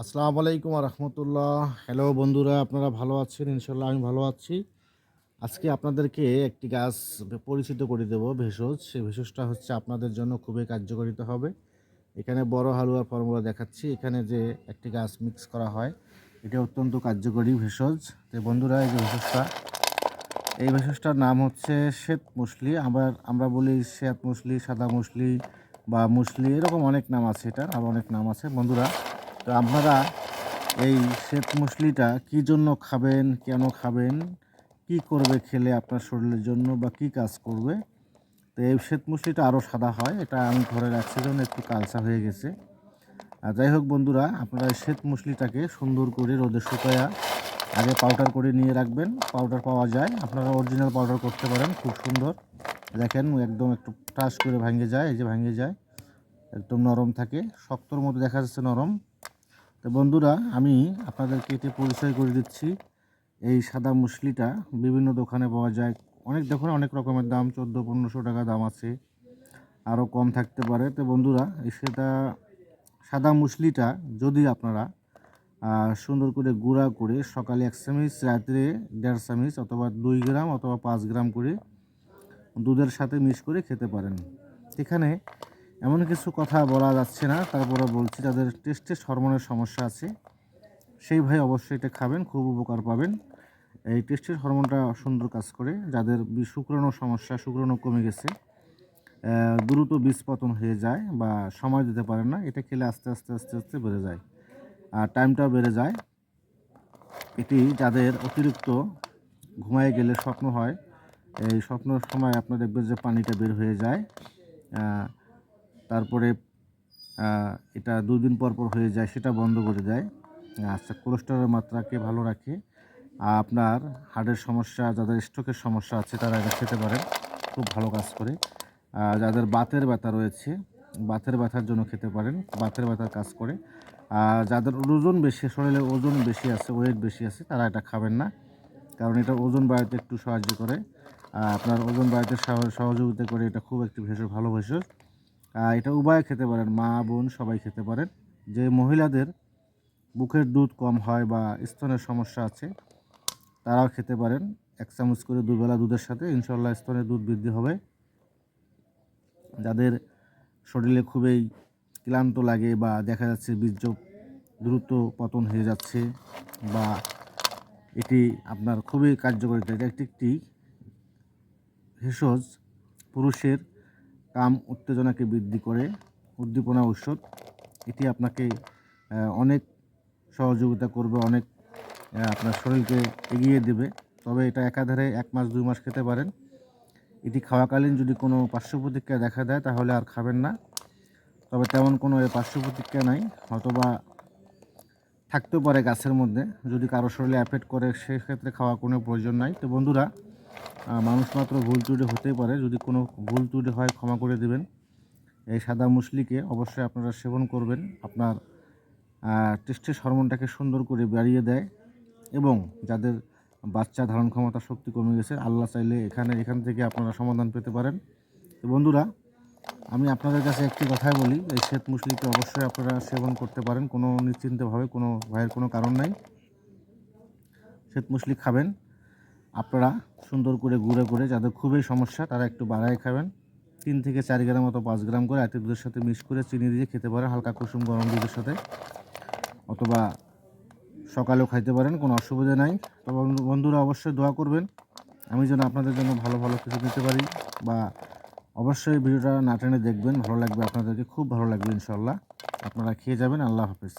আসসালামু আলাইকুম রহমতুল্লাহ। হ্যালো বন্ধুরা, আপনারা ভালো আছেন? ইনশাল্লাহ আমি ভালো আছি। আজকে আপনাদেরকে একটি গাছ পরিচিত করে দেব, ভেষজ। সেই ভেষজটা হচ্ছে আপনাদের জন্য খুবই কার্যকারিতা হবে। এখানে বড় হালুয়ার ফর্মুলা দেখাচ্ছি। এখানে যে একটি গাছ মিক্স করা হয়, এটা অত্যন্ত কার্যকরী ভেষজ। তো বন্ধুরা, এই যে ভেষজটা, এই ভেষজটার নাম হচ্ছে শ্বেত মুসলি। আবার আমরা বলি শ্বেত মুসলি, সাদা মুসলি বা মুসলি, এরকম অনেক নাম আছে এটার আর অনেক নাম আছে। বন্ধুরা তো আপনারা এই শ্বেত মুসলিটা কী জন্য খাবেন, কেন খাবেন, কি করবে খেলে আপনার শরীরের জন্য বা কি কাজ করবে? তো এই শ্বেত মুসলিটা আরও সাদা হয়, এটা আমি ঘরে রাখছি জন্য একটু কালচা হয়ে গেছে। আর যাই হোক বন্ধুরা, আপনারা এই শ্বেত মুসলিটাকে সুন্দর করে রোদে শুকায়া আগে পাউডার করে নিয়ে রাখবেন। পাউডার পাওয়া যায়, আপনারা অরিজিনাল পাউডার করতে পারেন, খুব সুন্দর। দেখেন একদম একটু টাচ করে ভাঙে যায়, এই যে ভাঙে যায়, একদম নরম থাকে, শক্তর মতো দেখা যাচ্ছে নরম। তো বন্ধুরা, আমি আপনাদেরকে এটি পরিচয় করে দিচ্ছি। এই সাদা মুসলিটা বিভিন্ন দোকানে পাওয়া যায়। অনেক দোকানে অনেক রকমের দাম, চোদ্দ, পনেরোশো টাকা দাম আছে। আরও কম থাকতে পারে। তো বন্ধুরা সেটা সাদা মুসলিটা যদি আপনারা সুন্দর করে গুঁড়া করে সকালে এক চামিচ, রাত্রে দেড় চামিচ অথবা দুই গ্রাম অথবা পাঁচ গ্রাম করে দুধের সাথে মিক্স করে খেতে পারেন। এখানে এমন কিছু কথা বলা যাচ্ছে না তারপরে বলছি যাদের টেস্টের হরমোনের সমস্যা আছে, সেই ভাই অবশ্যই এটা খাবেন, খুব উপকার পাবেন। এই টেস্টের হরমোনটা সুন্দর কাজ করে, যাদের শুক্রাণু সমস্যা, শুক্রাণু কমে গেছে দ্রুত বীজ হয়ে যায় বা সময় দিতে পারে না, এটা খেলে আস্তে আস্তে আস্তে আস্তে বেড়ে যায়। আর টাইমটাও বেড়ে যায়। এটি যাদের অতিরিক্ত ঘুমায় গেলে স্বপ্ন হয়, এই স্বপ্নের সময় আপনার দেখবেন যে পানিটা বের হয়ে যায়। তারপরে এটা দুদিন পর পর হয়ে যায়, সেটা বন্ধ করে দেয়। আচ্ছা কোলেস্টেরলের মাত্রাকে ভালো রাখে। আপনার হার্টের সমস্যা, যাদের স্ট্রোকের সমস্যা আছে, তারা এটা খেতে পারেন। খুব ভালো কাজ করে। যাদের বাতের ব্যথা রয়েছে, বাতের ব্যথার জন্য খেতে পারেন। বাতের ব্যথার কাজ করে। আর যাদের ওজন বেশি, শরীরে ওজন বেশি আছে, ওয়েট বেশি আছে, তারা এটা খাবেন না। কারণ এটা ওজন বাড়াতে একটু সাহায্য করে। আপনার ওজন বাড়াতে সহ- সহযোগিতা করে এটা খুব একটি ভেষজ, ভালো ভেষজ। এটা উভয় খেতে পারেন, মা, বোন সবাই খেতে পারেন। যে মহিলাদের বুকের দুধ কম হয় বা স্তনের সমস্যা আছে, তারাও খেতে পারেন। এক চামচ করে দুবেলা দুধের সাথে ইনশাল্লাহ স্তনের দুধ বৃদ্ধি হবে। যাদের শরীরে খুবই ক্লান্ত লাগে বা দেখা যাচ্ছে বীর্য দ্রুত পতন হয়ে যাচ্ছে বা এটি আপনার খুবই কার্যকারিতা, এটা একটি একটি ভেষজ পুরুষের কাম উত্তেজনাকে বৃদ্ধি করে, উদ্দীপনা ঔষধ। এটি আপনাকে অনেক সহযোগিতা করবে, অনেক আপনার শরীরকে এগিয়ে দেবে। তবে এটা একাধারে এক মাস, দুই মাস খেতে পারেন। এটি খাওয়াকালীন যদি কোনো পার্শ্ব প্রতিক্রিয়া দেখা দেয়, তাহলে আর খাবেন না। তবে তেমন কোনো পার্শ্ব প্রতিক্রিয়া নাই। অথবা থাকতেও পারে গাছের মধ্যে। যদি কারও শরীরে অ্যাফেক্ট করে, সেক্ষেত্রে খাওয়া কোনো প্রয়োজন নাই। তো বন্ধুরা মানুষ মাত্র ভুল ত্রুটি হতেই পারে। যদি কোনো ভুল ত্রুটি হয়, ক্ষমা করে দেবেন। এই সাদা মুসলিকে অবশ্যই আপনারা সেবন করবেন। আপনার টেস্টের হরমোনটাকে সুন্দর করে বাড়িয়ে দেয় এবং যাদের বাচ্চা ধারণ ক্ষমতা শক্তি কমে গেছে, আল্লাহ চাইলে এখানে, এখান থেকে আপনারা সমাধান পেতে পারেন। বন্ধুরা, আমি আপনাদের কাছে একটি কথাই বলি, এই শ্বেত মুসলিকে অবশ্যই আপনারা সেবন করতে পারেন। কোনো নিশ্চিন্তভাবে কোনো ভয়ের কোনো কারণ নাই। শ্বেত মুসলি খাবেন। আপনারা সুন্দর করে গুঁড়ো করে, যাদের খুবই সমস্যা, তারা একটু বাড়ায় খাবেন। তিন থেকে চার গ্রাম মতো পাঁচ গ্রাম করে আটি দুধের সাথে মিক্স করে চিনি দিয়ে খেতে পারেন, হালকা কুসুম গরম দুধের সাথে। অথবা সকালেও খাইতে পারেন, কোনো অসুবিধা নাই। তবে বন্ধুরা অবশ্যই দোয়া করবেন, আমি যেন আপনাদের জন্য ভালো ভালো কিছু দিতে পারি। বা অবশ্যই ভিডিওটা না টেনে দেখবেন, ভালো লাগবে আপনাদেরকে, খুব ভালো লাগবে ইনশাল্লাহ আপনারা খেয়ে যাবেন, আল্লাহ হাফেজ।